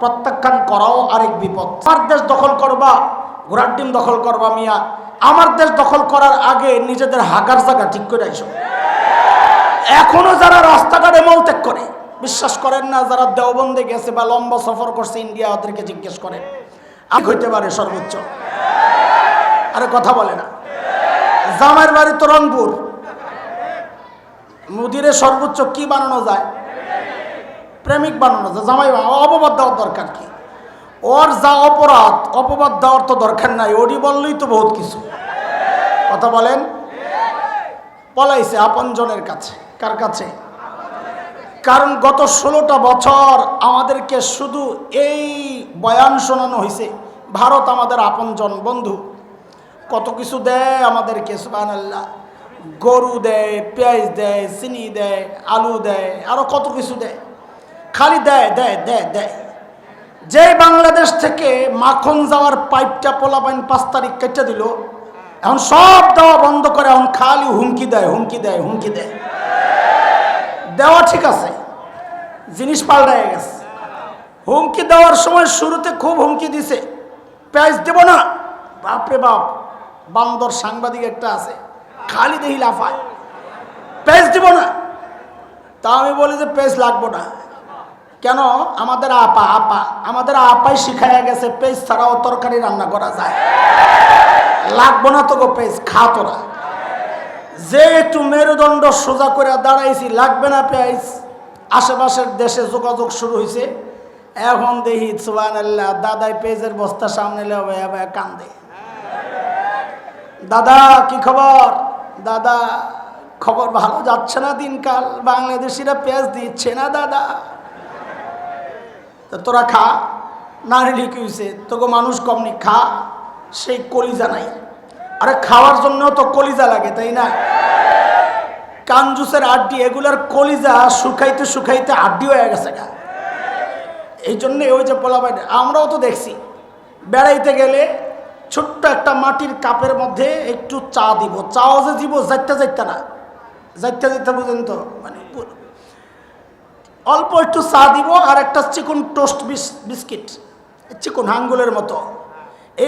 প্রত্যাখ্যান করাও আরেক বিপদ। আমার দেশ দখল করবা, ঘোড়ার ডিম দখল করবা মিয়া। আমার দেশ দখল করার আগে নিজেদের হাগার জায়গা ঠিক করে আইসো। এখনও যারা রাস্তাঘাটে মলত্যাগ করে, বিশ্বাস করেন না, যারা দেওবন্দে গেছে বা লম্বা সফর করছে ইন্ডিয়া, ওদেরকে জিজ্ঞেস করেন। আগ হইতে পারে সর্বোচ্চ। আরে কথা বলে না। জামাইয়ের বাড়ি তো রংপুর। মুদিরে সর্বোচ্চ কি বানানো যায়? প্রেমিক বানানো যায় জামাই অপবাদ দেওয়ার দরকার কি? ওর যা অপরাধ, অপবাদ দেওয়ার তো দরকার নাই ওরই বললেই তো বহুত কিছু। কথা বলেন? পলাইছে আপনজনের কাছে। কার কাছে? কারণ গত ষোলোটা বছর আমাদেরকে শুধু এই বয়ান শোনানো হয়েছে ভারত আমাদের আপনজন বন্ধু। কত কিছু দেয় আমাদেরকে সুবান আল্লাহ গরু দেয়, পেঁয়াজ দেয়, চিনি দেয়, আলু দেয় আরও কত কিছু দেয়। খালি দেয় দেয় দেয় দেয়। যে বাংলাদেশ থেকে মাখন যাওয়ার পাইপটা পোলাপাইন পাঁচ তারিখ কেটে দিল, এখন সব দেওয়া বন্ধ করে, এখন খালি হুমকি দেয় হুমকি দেয় হুমকি দেয়। দেওয়া ঠিক আছে, জিনিস পাল্টায় গেছে। হুমকি দেওয়ার সময় শুরুতে খুব হুমকি দিছে। পেঁয়াজ দেব না। বাপরে বাপ, বান্দর সাংবাদিক একটা আছে, খালি দেহি লাফায়। পেঁয়াজ দেব না। তা আমি বলি যে পেঁয়াজ লাগবো না। কেন? আমাদের আপা আপা, আমাদের আপাই শিখাইয়া গেছে পেজ ছাড়াও তরকারি রান্না করা যায়। লাগবো না তো গো পেঁয়াজ, খা তোরা। যে একটু মেরুদণ্ড সোজা করে দাঁড়াইছি, লাগবে না পেঁয়াজ। আশেপাশের দেশে যোগাযোগ শুরু হয়েছে এখন দেখি সুবান আল্লাহ দাদাই পেঁয়াজের বস্তা সামনে কান্দে। দাদা, কি খবর? দাদা, খবর ভালো যাচ্ছে না দিনকাল? বাংলাদেশিরা পেঁয়াজ দিচ্ছে না, দাদা। তা তোরা খা। নারী কি হয়েছে তোকে মানুষ কম কমনি খা। সেই কলিজা নাই। আরে খাওয়ার জন্য তো কলিজা লাগে, তাই না? কাঞ্জুসের আড্ডি, এগুলার কলিজা শুকাইতে শুকাইতে আড্ডি হয়ে গেছে গা। এই জন্যে ওই যে পোলাপাই আমরাও তো দেখছি, বেড়াইতে গেলে ছোট্ট একটা মাটির কাপের মধ্যে একটু চা দিব। চাও যে দিব, যাইতে যাইতে না। যাইতে যাইতে বুঝেন তো মানে অল্প একটু চা দিব আর একটা চিকন টোস্ট বিস্কিট। চিকন হাঙ্গুলের মতো।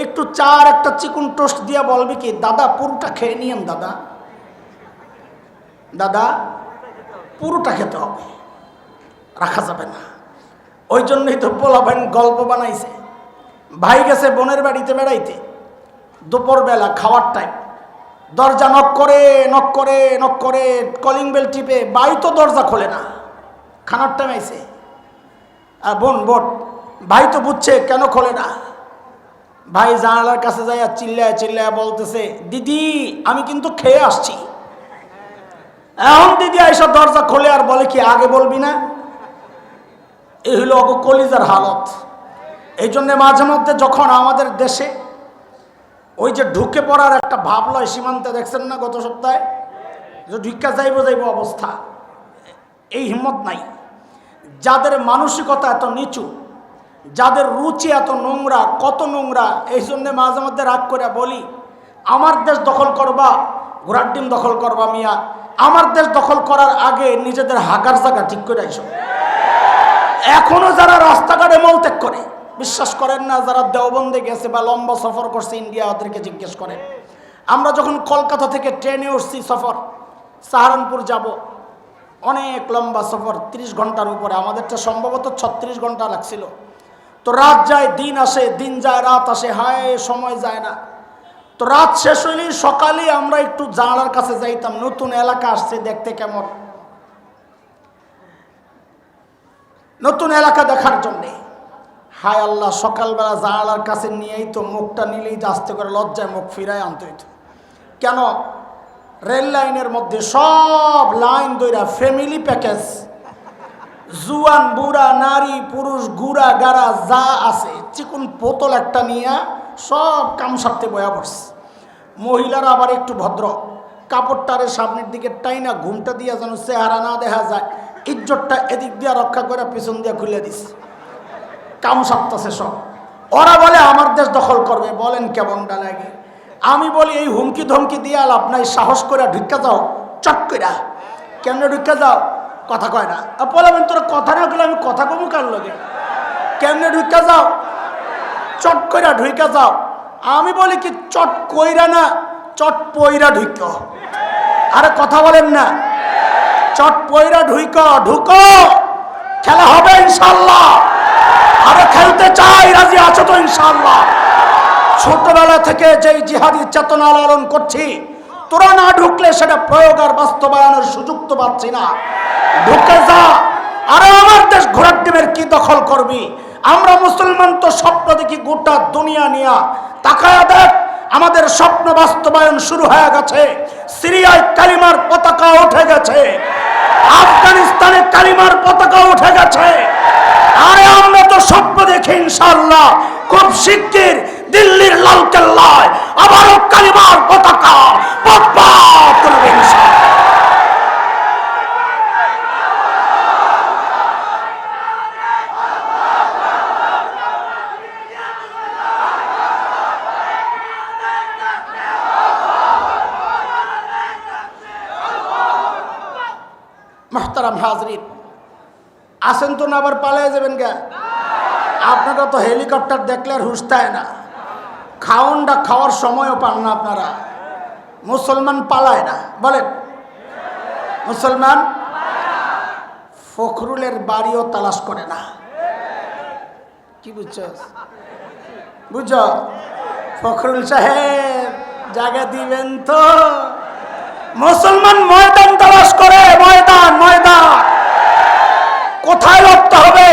একটু চা আর একটা চিকন টোস্ট দিয়া বলবি কি, দাদা, পুরোটা খেয়ে নিয়েন, দাদা। দাদা, পুরোটা খেতে হবে। রাখা যাবে না। ওই জন্যই তো পোলাভাইন গল্প বানাইছে। ভাই গেছে বোনের বাড়িতে বেড়াইতে। দুপুরবেলা খাওয়ার টাইম দরজা নক করে নক করে নক করে কলিং বেল টিপে বাই তো দরজা খোলে না। খানার আইছে। আর বোন বোন ভাই তো বুঝছে, কেন খোলে না? ভাই জানালার কাছে যাইয়া চিল্লায় চিল্লায় বলতেছে, দিদি, আমি কিন্তু খেয়ে আসছি। এখন দিদি আইসা দরজা খোলে আর বলে কি, আগে বলবি না? এই হলো অগ কলিজার হালত। এই জন্যে মাঝে মধ্যে যখন আমাদের দেশে ওই যে ঢুকে পড়ার একটা ভাব লয় সীমান্তে দেখছেন না গত সপ্তাহে? যে ঢুকা যাইব যাইব অবস্থা। এই হিম্মত নাই। যাদের মানসিকতা এত নিচু, যাদের রুচি এত নোংরা, কত নোংরা, এই জন্যে মাঝে মধ্যে রাগ করে বলি, আমার দেশ দখল করবা, ঘোড়ার ডিম দখল করবা মিয়া, আমার দেশ দখল করার আগে নিজেদের হাগার জায়গা ঠিক করে আইসো। এখনও যারা রাস্তাঘাটে মলত্যাগ করে, বিশ্বাস করেন না, যারা দেওবন্দে গেছে বা লম্বা সফর করছে ইন্ডিয়া, ওদেরকে জিজ্ঞেস করেন। আমরা যখন কলকাতা থেকে ট্রেনে উঠছি সফর, সাহারানপুর যাব অনেক লম্বা সফর ৩০ ঘণ্টার উপরে। আমাদেরটা সম্ভবত ছত্রিশ ঘণ্টা লাগছিল। তো রাত যায়, দিন আসে, দিন যায়, রাত আসে। হায়, সময় যায় না। তো রাত শেষ হইলেই সকালে আমরা একটু জানালার কাছে যাইতাম, নতুন এলাকা আসছে দেখতে কেমন। নতুন এলাকা দেখার জন্যে। হায় আল্লাহ, সকালবেলা জানালার কাছে নিয়েই তো মুখটা নিলেই আস্তে করে লজ্জায় মুখ ফিরায় আনতে হইতো। কেন? রেল লাইনের মধ্যে সব লাইন দইরা ফ্যামিলি প্যাকেজ জুয়ান, বুড়া, নারী, পুরুষ, গুড়া, গাড়া, যা আছে, চিকুন বোতল একটা নিয়ে সব কাম সারতে বয়া পড়ছে। মহিলারা আবার একটু ভদ্র। কাপড়টারে সামনের দিকে টাইনা ঘুমটা দিয়া যেন চেহারা না দেখা যায়। ইজ্জতটা এদিক দিয়া রক্ষা করে পিছন দিয়া খুলে দিস কাম সারতেছে সব। ওরা বলে, আমার দেশ দখল করবে। বলেন কেমনটা লাগে। আমি বলি, এই হুমকি ধমকি দিয়ে লাভ নাই, সাহস করে ঢুকা যাও, চট কইরা কেমনে ঢুকা যাও? কথা কয় না। বলবেন, তোর কথা না গেলে আমি কথা কমু কার লগে? কেমনে ঢুকা যাও? চট কইরা ঢুকা যাও। আমি বলি কি, চট কইরা না, চট পইরা ঢুক। আরে কথা বলেন না। চট পইরা ঢুক, ঢুকো। খেলা হবে ইনশাল্লাহ আরে খেলতে চাই, রাজি আছো তো ইনশাল্লাহ ছোটবেলা থেকে যেই জিহাদি চেতনা লালন করছি, তোরা না ঢুকলে সেটা প্রয়োগ আর বাস্তবায়নের সুযোগ তো পাচ্ছি না। ঢুকে যা, আরে আমার দেশ ঘোড়ার ডিমের কি দখল করবি? আমরা মুসলমান তো স্বপ্ন দেখি গোটা দুনিয়া নিয়া। তাকায়া দেখ, আমাদের স্বপ্ন বাস্তবায়ন শুরু হয়ে গেছে। সিরিয়ায় কালিমার পতাকা উঠে গেছে। আফগানিস্তানে কালিমার পতাকা উঠে গেছে। আরে আমরা তো স্বপ্ন দেখি ইনশাল্লাহ খুব শিগগির দিল্লির লাল কেল্লায় আবারও কালিমার পতাকা ইনশাল্লাহ মাহতারাম হাজরিন, আসেন তো না আবার পালিয়ে যাবেন গা? আপনারা তো হেলিকপ্টার দেখলে আর হুসতায় না। খাওনটা খাওয়ার সময়ও পান না আপনারা। মুসলমান পালায় না। বলেন। মুসলমান ফখরুলের বাড়িও তালাশ করে না। কি বুঝছ? বুঝছ? ফখরুল সাহেব, জায়গা দিবেন তো। মুসলমান ময়দান তালাশ করে, ময়দান ময়দান। কোথায় লড়তে হবে?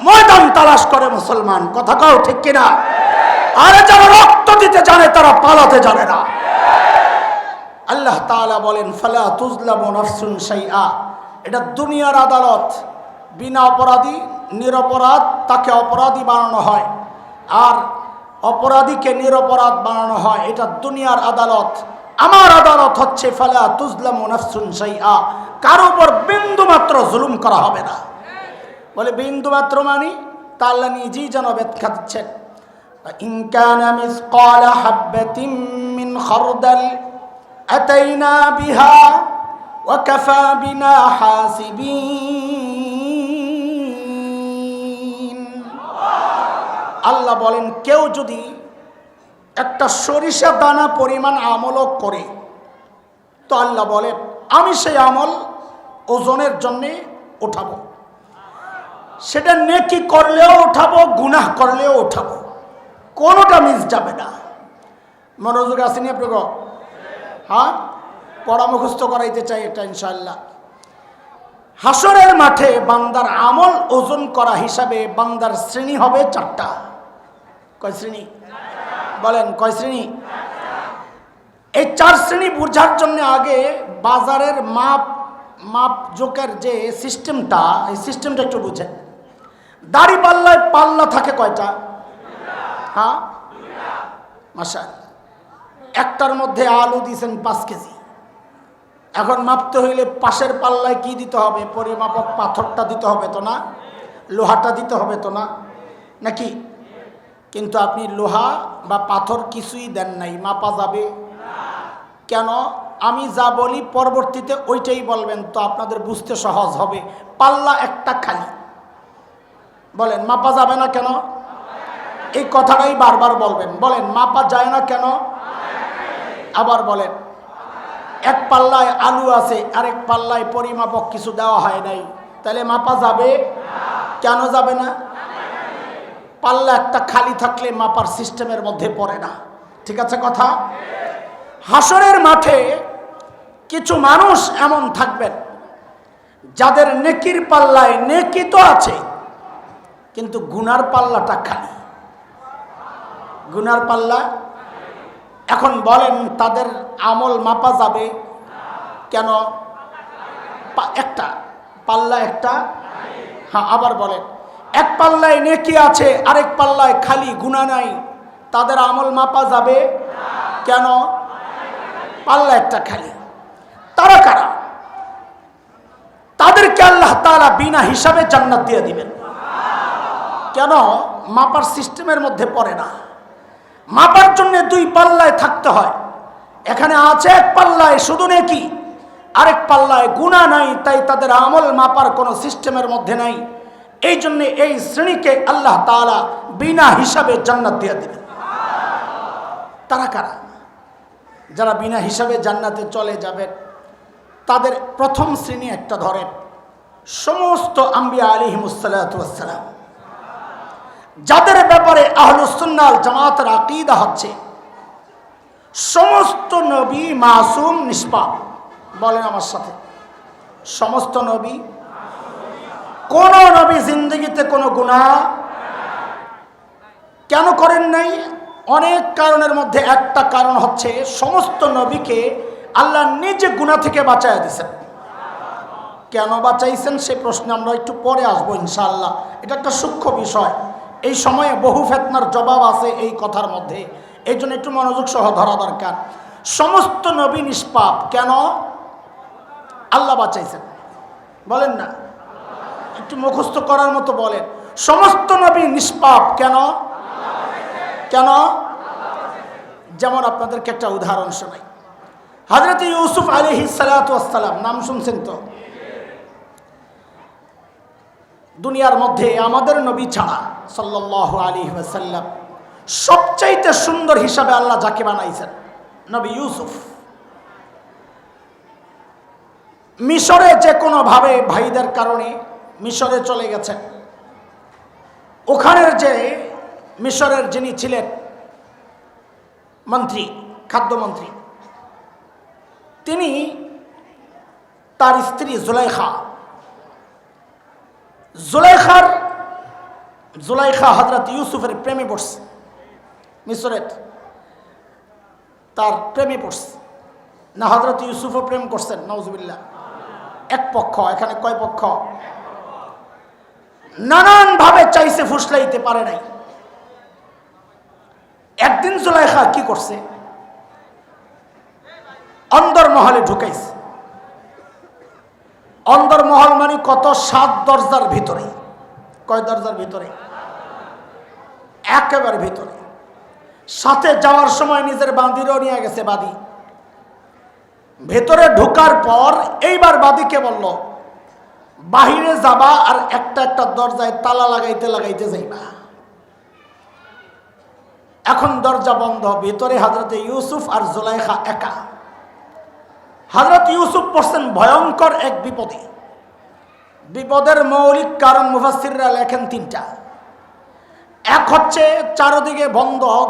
ময়দান তালাশ করে মুসলমান। কথা কাও ঠিক কিনা? আরে যারা দিতে জানে, তারা পালাতে জানে না। আল্লাহ তাআলা বলেন, ফালা তুজলামু এটা দুনিয়ার আদালত। বিনা অপরাধী, নিরপরাধ, তাকে অপরাধী বানানো হয়। আর অপরাধীকে নিরপরাধ বানানো হয়, এটা দুনিয়ার আদালত। আমার আদালত হচ্ছে, ফালা তুজলামু নাফসুন শাইআ। কার উপর বিন্দু মাত্র জুলুম করা হবে না। বলে বিন্দু মাত্র মানি, তা আল্লাহ নিজেই যেন ব্যাখ্যা দিচ্ছেন। إن كان مثقال حبة من خردل أتينا بها وكفى بنا حاسبين আল্লাহ বলেন কেউ যদি একটা সরিষা দানা পরিমাণ আমলও করে তো আল্লাহ বলেন আমি সেই আমল ওজনের জন্যে উঠাবো সেটা নেকি করলেও উঠাবো গুনাহ করলেও উঠাবো কোনোটা মিস যাবে না। মনোযোগ আসেনি আপনাকে হ্যাঁ? পড়া মুখস্থ করাইতে চাই এটা ইনশাল্লাহ হাসরের মাঠে বান্দার আমল ওজন করা হিসাবে বান্দার শ্রেণি হবে চারটা। কয় শ্রেণি? বলেন, কয় শ্রেণি? এই চার শ্রেণি বোঝার জন্য আগে বাজারের মাপ মাপ জোকের যে সিস্টেমটা, এই সিস্টেমটা একটু বুঝেন। দাড়ি পাল্লায় পাল্লা থাকে কয়টা? হ্যাঁ মাসা একটার মধ্যে আলু দিয়েছেন পাঁচ কেজি। এখন মাপতে হইলে পাশের পাল্লায় কি দিতে হবে? পরিমাপক পাথরটা দিতে হবে তো না? লোহাটা দিতে হবে তো না? নাকি? কিন্তু আপনি লোহা বা পাথর কিছুই দেন নাই, মাপা যাবে। কেন? আমি যা বলি পরবর্তীতে ওইটাই বলবেন, তো আপনাদের বুঝতে সহজ হবে। পাল্লা একটা খালি। বলেন, মাপা যাবে না কেন? এই কথাটাই বারবার বলবেন। বলেন, মাপা যায় না কেন? আবার বলেন, এক পাল্লায় আলু আছে, আরেক পাল্লায় পরিমাপক কিছু দেওয়া হয় নাই। তাহলে মাপা যাবে? কেন যাবে না? পাল্লা একটা খালি থাকলে মাপার সিস্টেমের মধ্যে পড়ে না। ঠিক আছে কথা? হাসরের মাঠে কিছু মানুষ এমন থাকবেন, যাদের নেকির পাল্লায় নেকি তো আছে, কিন্তু গুনার পাল্লাটা খালি। গুনার পাল্লা। এখন বলেন, তাদের আমল মাপা যাবে কেন? একটা। পাল্লা একটা? হ্যাঁ আবার বলেন। এক পাল্লায় নেকি আছে, আরেক পাল্লায় খালি গুণা নাই। তাদের আমল মাপা যাবে কেন? পাল্লা একটা খালি। তারা কারা? তাদেরকে আল্লাহ তাআলা বিনা হিসাবে জান্নাত দিয়ে দিবেন। কেন? মাপার সিস্টেমের মধ্যে পড়ে না। মাপার জন্য দুই পাল্লায় থাকতে হয়। এখানে আছে এক পাল্লায়, শুধু নেকি। আরেক পাল্লায় গুণা নাই, তাই তাদের আমল মাপার কোনো সিস্টেমের মধ্যে নাই। এই জন্য এই শ্রেণীকে আল্লাহ তালা বিনা হিসাবে জান্নাত দিয়ে দিবেন। তারা কারা? যারা বিনা হিসাবে জান্নাতে চলে যাবে, তাদের প্রথম শ্রেণি একটা ধরেন। সমস্ত আম্বিয়া আলিহিমুসাল্লাম যাদের ব্যাপারে আহলুসুন্নাল জামাতের আকিদা হচ্ছে, সমস্ত নবী মাসুম নিষ্পাপ। বলেন আমার সাথে। সমস্ত নবী, কোন নবী জিন্দগিতে কোনো গুণা কেন করেন নাই? অনেক কারণের মধ্যে একটা কারণ হচ্ছে, সমস্ত নবীকে আল্লাহ নিজে গুণা থেকে বাঁচায় দিয়েছেন। কেন বাঁচাইছেন? সে প্রশ্নে আমরা একটু পরে আসব ইনশাআল্লাহ। এটা একটা সূক্ষ্ম বিষয়। এই সময়ে বহু ফেতনার জবাব আছে এই কথার মধ্যে। এই জন্য একটু মনোযোগ সহ ধরা দরকার। সমস্ত নবী নিষ্পাপ, কেন? আল্লাহ বাঁচাইছেন। বলেন না। একটু মুখস্থ করার মতো বলেন। সমস্ত নবী নিষ্পাপ, কেন? কেন? যেমন আপনাদেরকে একটা উদাহরণ শোনাই। হজরত ইউসুফ আলী সালাতাম নাম শুনছেন তো? দুনিয়ার মধ্যে আমাদের নবী ছাড়া সাল্লাহ আলী ওয়াসাল্লাম সবচাইতে সুন্দর হিসাবে আল্লাহ যাকে বানাইছেন, নবী ইউসুফ। মিশরে যে কোনোভাবে ভাইদের কারণে মিশরে চলে গেছেন। ওখানের যে মিশরের যিনি ছিলেন মন্ত্রী, খাদ্যমন্ত্রী, তিনি তার স্ত্রী জুলাইখা জুলাইখার, জুলাইখা হজরত ইউসুফের প্রেমে পড়ছে মিশরের তার প্রেমে পড়ছে। না হজরত ইউসুফও প্রেম করছেন নওজবিল্লা এক পক্ষ, এখানে কয় পক্ষ? নানান ভাবে চাইছে, ফুসলাইতে পারে নাই। একদিন জুলাইখা কি করছে? অন্দরমহলে ঢুকাইছে। অন্দরমহল মানে কত? সাত দরজার ভিতরে। কয় দরজার ভিতরে? একেবারে ভিতরে। সাথে যাওয়ার সময় নিজের বাঁধিরও নিয়ে গেছে বাদি। ভেতরে ঢোকার পর এইবার বাদীকে বলল, বাহিরে যাবা আর একটা একটা দরজায় তালা লাগাইতে লাগাইতে যাইবা। এখন দরজা বন্ধ, ভিতরে হাজরতে ইউসুফ আর জোলাইখা একা। হাজরত ইউসুফ পড়ছেন ভয়ঙ্কর এক বিপদে। বিপদের মৌলিক কারণ মুফাসিররা লেখেন তিনটা। এক হচ্ছে চারদিকে বন্ধ